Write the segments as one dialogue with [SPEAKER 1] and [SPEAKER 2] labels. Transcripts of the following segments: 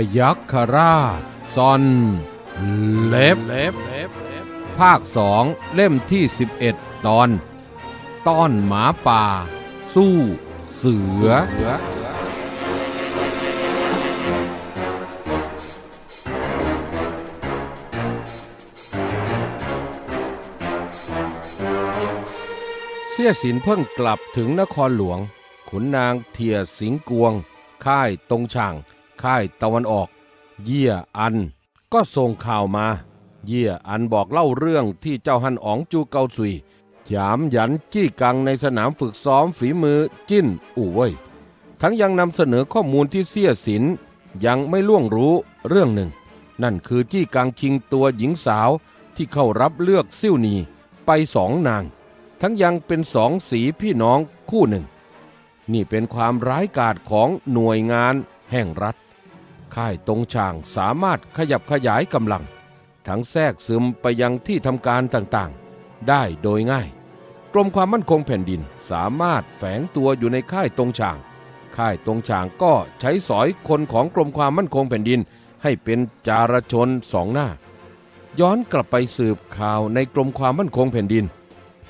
[SPEAKER 1] พยัคฆราชซอนเล็บ ภาคสองเล่มที่ 11 ตอน ต้อนหมาป่า สู้เสือ เสี้ยสินเพิ่งกลับถึงนครหลวง ขุนนางเทียสิงกวง ค่ายตรงช่าง ค่ายตะวันออก เยี่ยอัน ก็ส่งข่าวมา เยี่ยอันบอกเล่าเรื่องที่เจ้าฮันอ๋องจูเกาซุยหยามหยันจี้กังในสนามฝึกซ้อมฝีมือจิ้นอู่เว่ยทั้งยังนำเสนอข้อมูลที่เสียสินยังไม่ล่วงรู้เรื่องหนึ่ง นั่นคือจี้กังชิงตัวหญิงสาวที่เข้ารับเลือกซิ่วนีไปสองนาง ทั้งยังเป็นสองสีพี่น้องคู่หนึ่ง นี่เป็นความร้ายกาจของหน่วยงานแห่งรัฐ ค่ายตรงช่างสามารถขยับขยายกำลัง ทั้งแทรกซึมไปยังที่ทำการต่างๆ ได้โดยง่าย กรมความมั่นคงแผ่นดินสามารถแฝงตัวอยู่ในค่ายตรงช่าง ค่ายตรงช่างก็ใช้สอยคนของกรมความมั่นคงแผ่นดิน ให้เป็นจารชนสองหน้า ย้อนกลับไปสืบข่าวในกรมความมั่นคงแผ่นดิน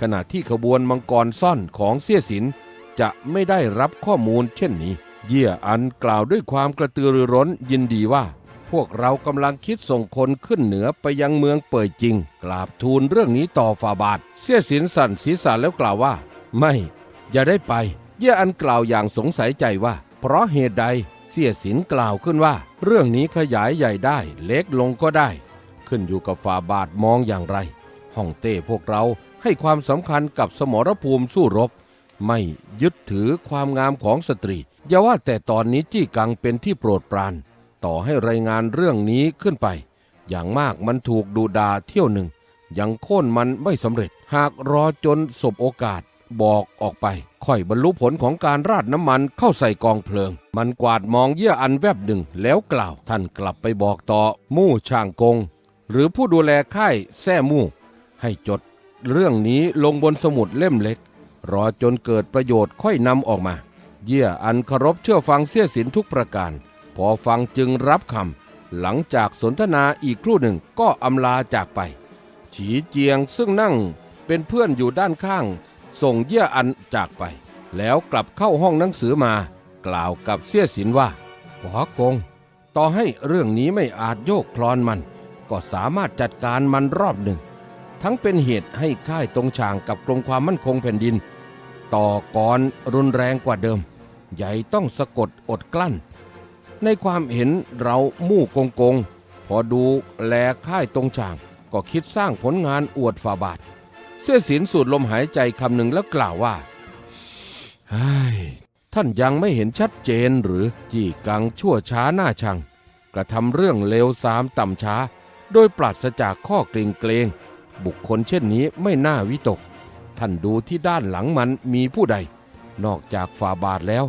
[SPEAKER 1] ขณะที่ขบวนมังกรซ่อนของเสี้ยสินจะไม่ได้รับข้อมูลเช่นนี้ เยี่ยอันกล่าวด้วยความกระตือรือร้นยินดีว่า พวกเรากำลังคิดส่งคนขึ้นเหนือไปยังเมืองเป่ยจริง กราบทูลเรื่องนี้ต่อฝ่าบาท เสี้ยสินสั่นศีรษะแล้วกล่าวว่า ไม่ อย่าได้ไป เยี่ยอันกล่าวอย่างสงสัยใจว่า เพราะเหตุใดเสี้ยสินกล่าวขึ้นว่า เรื่องนี้ขยายใหญ่ได้ เล็กลงก็ได้ ขึ้นอยู่กับฝ่าบาทมองอย่างไรฮ่องเต้พวกเราให้ความสำคัญกับสมรภูมิสู้รบ ไม่ยึดถือความงามของสตรี อย่าว่าแต่ตอนนี้จี้กังเป็นที่โปรดปราน ต่อให้รายงานเรื่องนี้ขึ้นไป อย่างมากมันถูกดูดาเที่ยวหนึ่ง ยังโค่นมันไม่สำเร็จ หากรอจนสบโอกาสบอกออกไปค่อยบรรลุผลของการราดน้ำมันเข้าใส่กองเพลิง มันกวาดมองเยี่ยอันแวบหนึ่งแล้วกล่าว ท่านกลับไปบอกต่อมู่ช่างกง หรือผู้ดูแลค่ายแซ่มู่ ให้จด เรื่องนี้ลงบนสมุดเล่มเล็ก รอจนเกิดประโยชน์ค่อยนำออกมา เยี่ยอันเคารพเชื่อฟังเสี้ยสินทุกประการ พอฟังจึงรับคำ หลังจากสนทนาอีกครู่หนึ่งก็อำลาจากไป ฉีเจียงซึ่งนั่งเป็นเพื่อนอยู่ด้านข้าง ส่งเยี่ยอันจากไป แล้วกลับเข้าห้องหนังสือมา กล่าวกับเสี้ยสินว่าหอกง ต่อให้เรื่องนี้ไม่อาจโยกคลอนมัน ก็สามารถจัดการมันรอบหนึ่ง ทั้งเป็นเหตุให้ค่ายตรงช่างกับกรมความมั่นคงแผ่นดิน ต่อกรรุนแรงกว่าเดิม ใหญ่ต้องสะกดอดกลั้น ในความเห็นเรามู่กงกง พอดูแลค่ายตรงช่าง ก็คิดสร้างผลงานอวดฝ่าบาท เสื้อสินสูดลมหายใจคำหนึ่งแล้วกล่าวว่าท่านยังไม่เห็นชัดเจนหรือจี้กังชั่วช้าหน้าชัง กระทำเรื่องเลวสามต่ำช้า โดยปราศจากข้อเกรงเกรงบุคคลเช่นนี้ไม่น่าวิตก ท่านดูที่ด้านหลังมันมีผู้ใด นอกจากฝ่าบาทแล้ว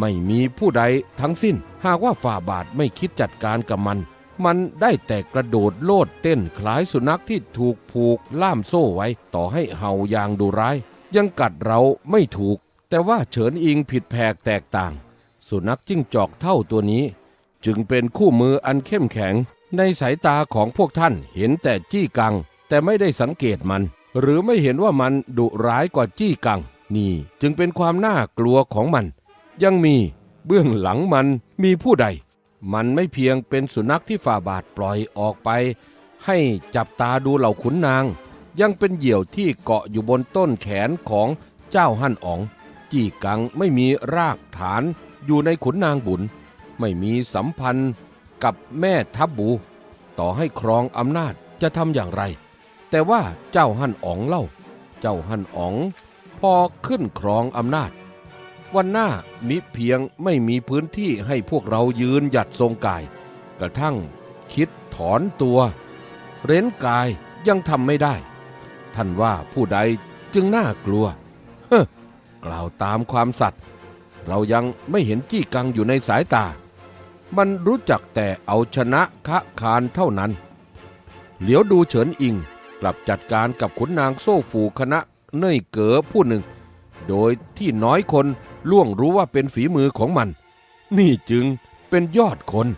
[SPEAKER 1] ไม่มีผู้ใดทั้งสิ้น หากว่าฝ่าบาทไม่คิดจัดการกับมัน มันได้แต่กระโดดโลดเต้นคล้ายสุนัขที่ถูกผูกล่ามโซ่ไว้ต่อให้เห่าอย่างดุร้าย ยังกัดเราไม่ถูก แต่ว่าเฉินอิงผิดแผกแตกต่าง สุนัขจิ้งจอกเท่าตัวนี้ จึงเป็นคู่มืออันเข้มแข็ง ในสายตาของพวกท่านเห็นแต่จี้กัง แต่ไม่ได้สังเกตมัน หรือไม่เห็นว่ามันดุร้ายกว่าจี้กัง นี่จึงเป็นความน่ากลัวของมัน ยังมีเบื้องหลังมันมีผู้ใด มันไม่เพียงเป็นสุนัขที่ฝ่าบาทปล่อยออกไป ให้จับตาดูเหล่าขุนนาง ยังเป็นเหยี่ยวที่เกาะอยู่บนต้นแขนของเจ้าหั่นอ๋อง จี้กังไม่มีรากฐานอยู่ในขุนนางบุญ ไม่มีสัมพันธ์กับแม่ทับบู ต่อให้ครองอำนาจจะทำอย่างไร แต่ว่าเจ้าหั่นอ๋องเล่า เจ้าหั่นอ๋อง อขึ้นครองอำนาจ วันหน้ามิเพียงไม่มีพื้นที่ให้พวกเรายืนหยัดทรงกาย กระทั่งคิดถอนตัว เร้นกายยังทำไม่ได้ ท่านว่าผู้ใดจึงน่ากลัวเฮ้กล่าวตามความสัตย์เรายังไม่เห็นจี้กังอยู่ในสายตา มันรู้จักแต่เอาชนะคะคานเท่านั้น เหลียวดูเฉินอิงกลับจัดการกับขุนนางโซ่ฝูคณะ เน่ยเก๋อผู้หนึ่ง โดยที่น้อยคนล่วงรู้ว่าเป็นฝีมือของมัน นี่จึงเป็นยอดคน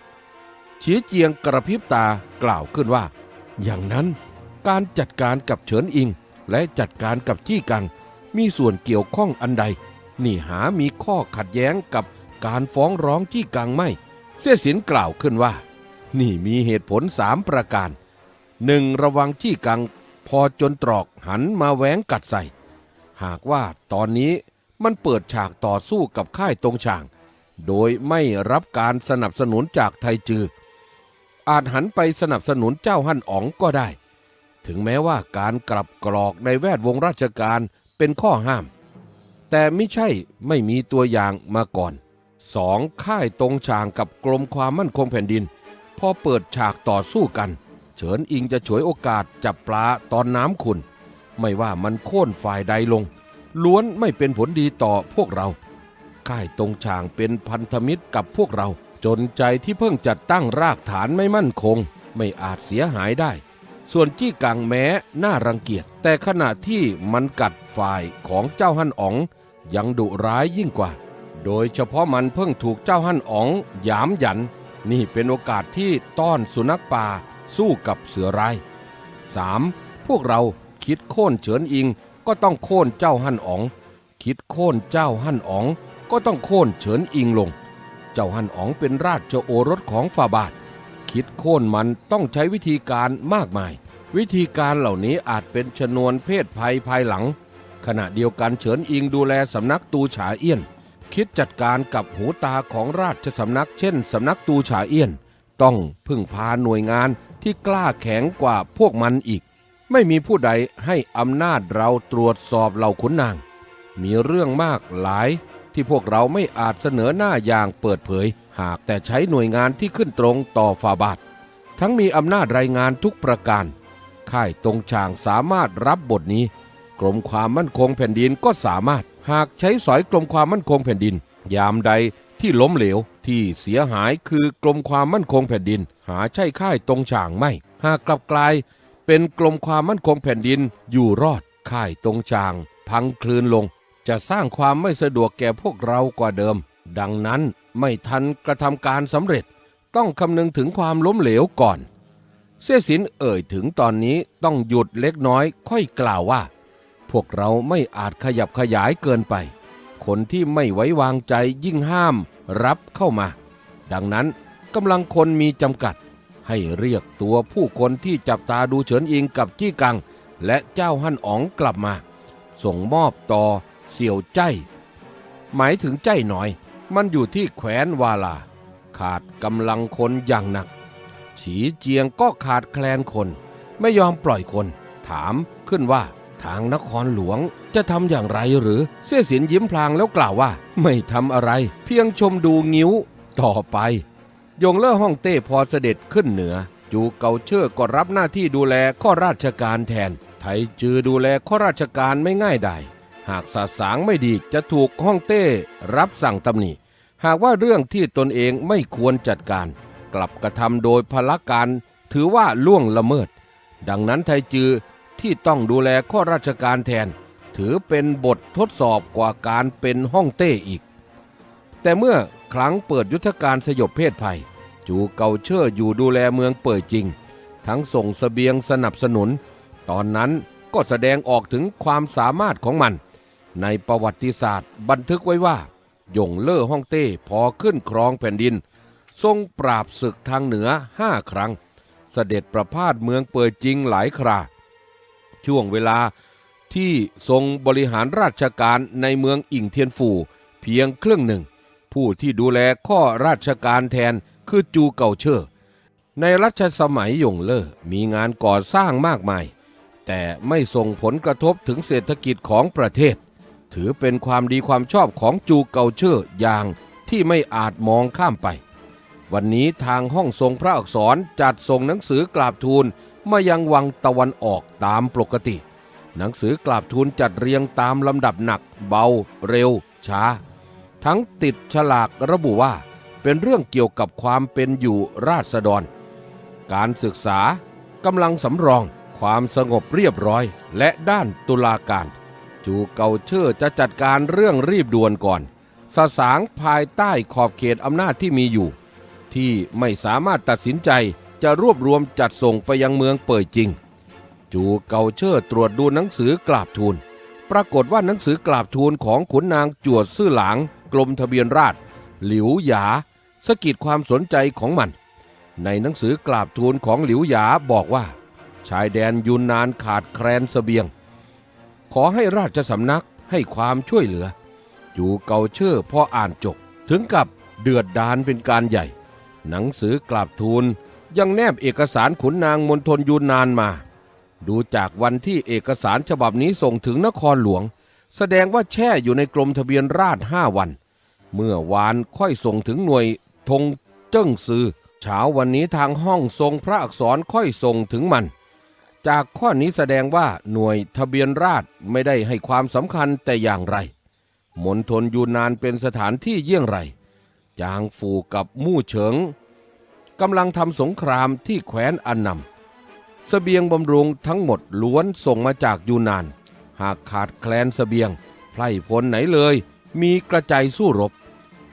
[SPEAKER 1] เฉียเจียงกระพริบตากล่าวขึ้นว่า อย่างนั้นการจัดการกับเฉินอิง และจัดการกับจี้กัง มีส่วนเกี่ยวข้องอันใด นี่หามีข้อขัดแย้งกับการฟ้องร้องจี้กังไม่ เสียสินกล่าวขึ้นว่า นี่มีเหตุผลสามประการหนึ่งระวังจี้กัง พอจนตรอกหันมาแหวงกัดใส่ หากว่าตอนนี้มันเปิดฉากต่อสู้กับค่ายตรงช่าง โดยไม่รับการสนับสนุนจากไทจือ อาจหันไปสนับสนุนเจ้าฮั่นอ๋องก็ได้ ถึงแม้ว่าการกลับกรอกในแวดวงราชการเป็นข้อห้าม แต่ไม่ใช่ไม่มีตัวอย่างมาก่อนสองค่ายตรงช่างกับกรมความมั่นคงแผ่นดิน พอเปิดฉากต่อสู้กัน เฉินอิงจะฉวยโอกาสจับปลาตอนน้ำขุนไม่ว่ามันโค่นฝ่ายใดลง ล้วนไม่เป็นผลดีต่อพวกเราค่ายตรงช่างเป็นพันธมิตรกับพวกเรา จนใจที่เพิ่งจัดตั้งรากฐานไม่มั่นคง ไม่อาจเสียหายได้ ส่วนจี้กังแม้น่ารังเกียจ แต่ขณะที่มันกัดฝ่ายของเจ้าฮั่นอ๋อง ยังดุร้ายยิ่งกว่า โดยเฉพาะมันเพิ่งถูกเจ้าฮั่นอ๋อง หยามหยัน นี่เป็นโอกาสที่ต้อนสุนัขป่า สู้กับเสือร้าย 3. พวกเราคิดโค่นเฉินอิงก็ต้องโค่นเจ้าฮั่นอ๋อง คิดโค่นเจ้าฮั่นอ๋องก็ต้องโค่นเฉินอิงลง เจ้าฮั่นอ๋องเป็นราชโอรสของฝ่าบาท คิดโค่นมันต้องใช้วิธีการมากมาย วิธีการเหล่านี้อาจเป็นชนวนเพศภัยภายหลัง ขณะเดียวกันเฉินอิงดูแลสำนักตูฉาเอี้ยน คิดจัดการกับหูตาของราชสำนักเช่นสำนักตูฉาเอี้ยน ต้องพึ่งพาหน่วยงาน ที่กล้าแข็งกว่าพวกมันอีก ไม่มีผู้ใดให้อำนาจเราตรวจสอบเหล่าขุนนาง มีเรื่องมากหลายที่พวกเราไม่อาจเสนอหน้าอย่างเปิดเผย หากแต่ใช้หน่วยงานที่ขึ้นตรงต่อฝ่าบาท ทั้งมีอำนาจรายงานทุกประการ ค่ายตรงช่างสามารถรับบทนี้ กรมความมั่นคงแผ่นดินก็สามารถ หากใช้สอยกรมความมั่นคงแผ่นดิน ยามใดที่ล้มเหลวที่เสียหายคือกรมความมั่นคงแผ่นดิน หาใช่ค่ายตรงช่างไม่ หากกลับกลาย เป็นกรมความมั่นคงแผ่นดินอยู่รอดค่ายตรงช่าง พังคลืนลง จะสร้างความไม่สะดวกแก่พวกเรากว่าเดิม ดังนั้นไม่ทันกระทำการสำเร็จ ต้องคำนึงถึงความล้มเหลวก่อน เสียสินเอ่ยถึงตอนนี้ต้องหยุดเล็กน้อย ค่อยกล่าวว่า พวกเราไม่อาจขยับขยายเกินไป คนที่ไม่ไว้วางใจยิ่งห้ามรับเข้ามา ดังนั้น กำลังคนมีจำกัด ให้เรียกตัวผู้คนที่จับตาดูเฉินอิงกับจี้กัง และเจ้าฮั่นอ๋องกลับมา ส่งมอบต่อเสี่ยวใจ หมายถึงใจหน่อย มันอยู่ที่แขวนวาลา ขาดกำลังคนอย่างหนัก ฉีเจียงก็ขาดแคลนคน ไม่ยอมปล่อยคน ถามขึ้นว่าทางนครหลวงจะทำอย่างไรหรือเสี่ยสินยิ้มพลางแล้วกล่าวว่า ไม่ทำอะไร เพียงชมดูงิ้วต่อไป ยงเล่อห้องเต้พอเสด็จขึ้นเหนือ จูเกาเชอร์ก็รับหน้าที่ดูแลข้อราชการแทน ไทจือดูแลข้อราชการไม่ง่ายได้หากสาสางไม่ดีจะถูกห้องเต้รับสั่งตำหนิ หากว่าเรื่องที่ตนเองไม่ควรจัดการ กลับกระทำโดยพละการ ถือว่าล่วงละเมิด ดังนั้นไทจือที่ต้องดูแลข้อราชการแทน ถือเป็นบททดสอบกว่าการเป็นห้องเต้อีก แต่เมื่อ ครั้งเปิดยุทธการสยบเพศภัย จูเกาเชอร์อยู่ดูแลเมืองเปิดจริง ทั้งส่งสเสบียงสนับสนุน ตอนนั้นก็แสดงออกถึงความสามารถของมัน ในประวัติศาสตร์บันทึกไว้ว่า ยงเล่อฮ่องเต้พอขึ้นครองแผ่นดิน ทรงปราบศึกทางเหนือห้าครั้ง เสด็จประพาสเมืองเปิดจริงหลายครา ช่วงเวลาที่ทรงบริหารราชการในเมืองอิงเทียนฝูเพียงครึ่งหนึ่ง ผู้ที่ดูแลข้อราชการแทนคือจูเก่าเชอร์ในรัชสมัยยงเล่อมีงานก่อสร้างมากมาย แต่ไม่ส่งผลกระทบถึงเศรษฐกิจของประเทศ ถือเป็นความดีความชอบของจูเกาเชอร์อย่างที่ไม่อาจมองข้ามไป วันนี้ทางห้องทรงพระอักษรจัดส่งหนังสือกราบทูลมายังวังตะวันออกตามปกติ หนังสือกราบทูลจัดเรียงตามลำดับหนัก เบา เร็ว ช้า ทั้งติดฉลากระบุว่า เป็นเรื่องเกี่ยวกับความเป็นอยู่ราษฎร การศึกษากำลังสำรอง ความสงบเรียบร้อย และด้านตุลาการ จูเกาเชอร์จะจัดการเรื่องรีบด่วนก่อน สสางภายใต้ขอบเขตอำนาจที่มีอยู่ ที่ไม่สามารถตัดสินใจจะรวบรวมจัดส่งไปยังเมืองเปิดจริง จูเกาเชิดตรวจดูหนังสือกราบทูล ปรากฏว่าหนังสือกราบทูลของขุนนางจวดซื่อหลาง รมทะเบียนราษฎรหลิวหยาสะกิดความสนใจของมัน ในหนังสือกราบทูลของหลิวหยาบอกว่า ชายแดนยุนนานขาดแคลนเสบียง ขอให้ราชสำนักให้ความช่วยเหลือจูเกาเชอร์พออ่านจบ ถึงกับเดือดดานเป็นการใหญ่ หนังสือกราบทูลยังแนบเอกสารขุนนางมณฑลยูนนานมา ดูจากวันที่เอกสารฉบับนี้ส่งถึงนครหลวง แสดงว่าแช่อยู่ในกรมทะเบียนราษฎรห้าวัน เมื่อวานค่อยส่งถึงหน่วยธงเจิ้งซือเช้าวันนี้ทางห้องทรงพระอักษรค่อยส่งถึงมัน จากข้อนี้แสดงว่าหน่วยทะเบียนราษไม่ได้ให้ความสำคัญแต่อย่างไรมณฑลยูนนานเป็นสถานที่เยี่ยงไร จางฟูกับมู่เฉิงกำลังทำสงครามที่แคว้นอันนำเสบียงบำรุงทั้งหมดล้วนส่งมาจากยูนาน หากขาดแคลนเสบียงไพร่พลไหนเลย มีกระจายสู้รบ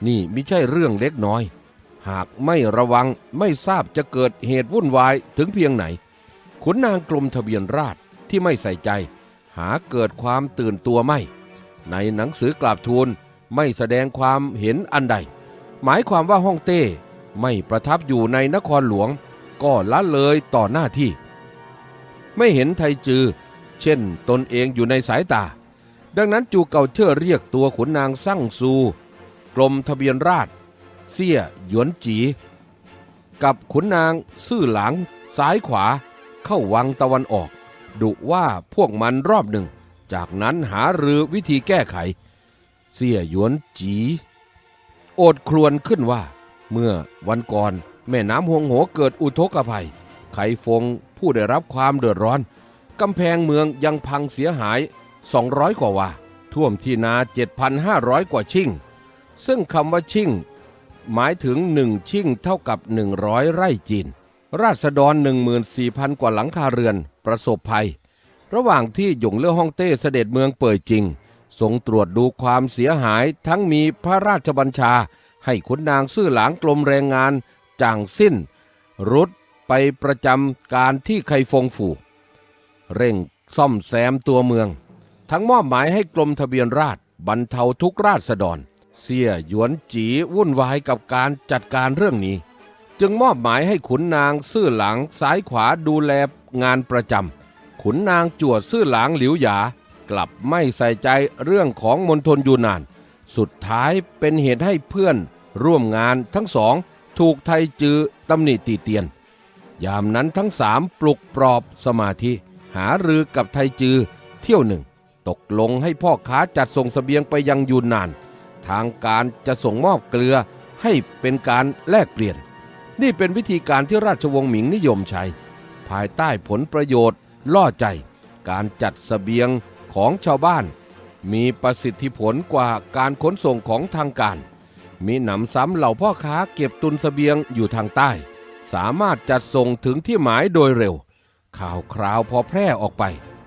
[SPEAKER 1] นี่ไม่ใช่เรื่องเล็กน้อย หากไม่ระวังไม่ทราบจะเกิดเหตุวุ่นวายถึงเพียงไหนขุนนางกรมทะเบียนราษฎรที่ไม่ใส่ใจ หาเกิดความตื่นตัวไม่ ในหนังสือกราบทูลไม่แสดงความเห็นอันใด หมายความว่าฮ่องเต้ไม่ประทับอยู่ในนครหลวง ก็ละเลยต่อหน้าที่ ไม่เห็นไทจือ เช่นตนเองอยู่ในสายตา ดังนั้นจูเก่าเชอร์เรียกตัวขุนนางสั่งซู กรมทะเบียนราษฎรเสี่ยหยวนจี กับขุนนางซื่อหลัง ซ้ายขวา เข้าวังตะวันออก ดุว่าพวกมันรอบหนึ่ง จากนั้นหารือวิธีแก้ไข เสี่ยหยวนจี โอดครวญขึ้นว่า เมื่อวันก่อนแม่น้ำหวงโหเกิดอุทกภัย ไขฟงผู้ได้รับความเดือดร้อน กำแพงเมืองยังพังเสียหาย 200 กว่าว่าท่วมที่นา 7,500 กว่าชิ่ง ซึ่งคำว่าชิ่ง หมายถึงหนึ่งชิ่งเท่ากับ 100 ไร่จีน ราษฎร 14,000 กว่าหลังคาเรือนประสบภัย ระหว่างที่หยงเล่อฮ่องเต้เสด็จเมืองเปิดจริงทรงตรวจดูความเสียหายทั้งมีพระราชบัญชา ให้ขุนนางซื่อหลางกรมแรงงานจางสิ้น รุดไปประจำการที่ไคฟงฝู เร่งซ่อมแซมตัวเมือง ทั้งมอบหมายให้กรมทะเบียนราษฎรบรรเทาทุกราษฎร เสียหยวนจีวุ่นวายกับการจัดการเรื่องนี้ จึงมอบหมายให้ขุนนางซื่อหลังซ้ายขวาดูแลงานประจำขุนนางจวดซื่อหลางหลิวหยา กลับไม่ใส่ใจเรื่องของมณฑลยูนาน สุดท้ายเป็นเหตุให้เพื่อนร่วมงานทั้งสอง ถูกไทยจือตำหนิตีเตียน ยามนั้นทั้งสามปลุกปลอบสมาธิ หารือกับไทยจือเที่ยวหนึ่ง ตกลงให้พ่อค้าจัดส่งสเสบียงไปยังยูนนาน ทางการจะส่งมอบเกลือให้เป็นการแลกเปลี่ยน นี่เป็นวิธีการที่ราชวงศ์หมิงนิยมใช้ ภายใต้ผลประโยชน์ ล่อใจ การจัดสเสบียงของชาวบ้าน มีประสิทธิผลกว่าการขนส่งของทางการ มีหนำซ้ำเหล่าพ่อค้าเก็บตุนสเสบียงอยู่ทางใต้ สามารถจัดส่งถึงที่หมายโดยเร็ว ข่าวคราวพอแพร่ออกไป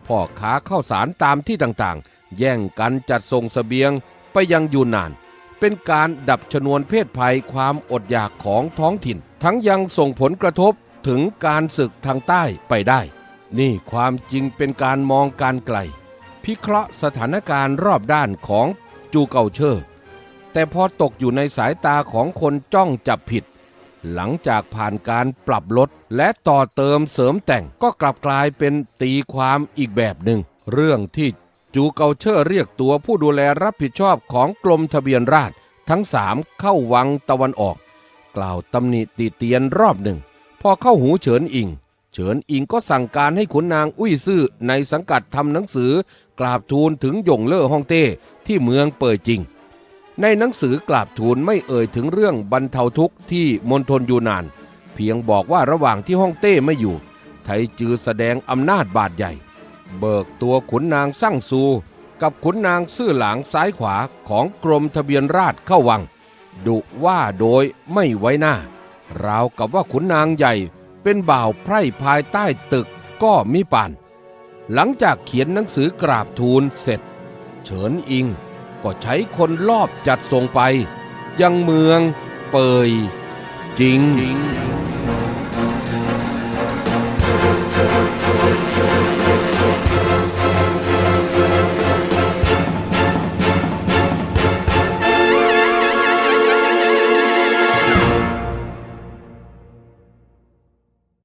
[SPEAKER 1] พ่อค้าเข้าสารตามที่ต่างๆ แย่งกันจัดส่งสเสบียงไปยังยูนนาน เป็นการดับชนวนเพศภัยความอดอยากของท้องถิ่น ทั้งยังส่งผลกระทบถึงการศึกทางใต้ไปได้ นี่ความจริงเป็นการมองการไกล พิเคราะห์สถานการณ์รอบด้านของจูเกาเชอร์ แต่พอตกอยู่ในสายตาของคนจ้องจับผิด หลังจากผ่านการปรับลดและต่อเติมเสริมแต่งก็กลับกลายเป็นตีความอีกแบบหนึ่ง เรื่องที่จูเกาเชอร์เรียกตัวผู้ดูแลรับผิดชอบของกรมทะเบียนราษฎรทั้งสามเข้าวังตะวันออก กล่าวตำหนิติเตียนรอบหนึ่ง พอเข้าหูเฉินอิง เฉินอิงก็สั่งการให้ขุนนางอุ้ยซื่อในสังกัดทำหนังสือ กราบทูลถึงหยงเล่อฮ่องเต้ที่เมืองเปิดจริง ในหนังสือกราบทูลไม่เอ่ยถึงเรื่องบรรเทาทุกข์ที่มณฑลยูนาน เพียงบอกว่าระหว่างที่ฮ่องเต้ไม่อยู่ ไทจือแสดงอำนาจบาดใหญ่ เบิกตัวขุนนางสั่งซู กับขุนนางซื่อหลางซ้ายขวาของกรมทะเบียนราษเข้าวัง ดุว่าโดยไม่ไว้หน้าราวกับว่าขุนนางใหญ่เป็นบ่าวไพร่ภายใต้ตึกก็มิปาน หลังจากเขียนหนังสือกราบทูลเสร็จ เฉินอิง ก็ใช้คนลอบจัดส่งไป ยังเมืองเปยจริง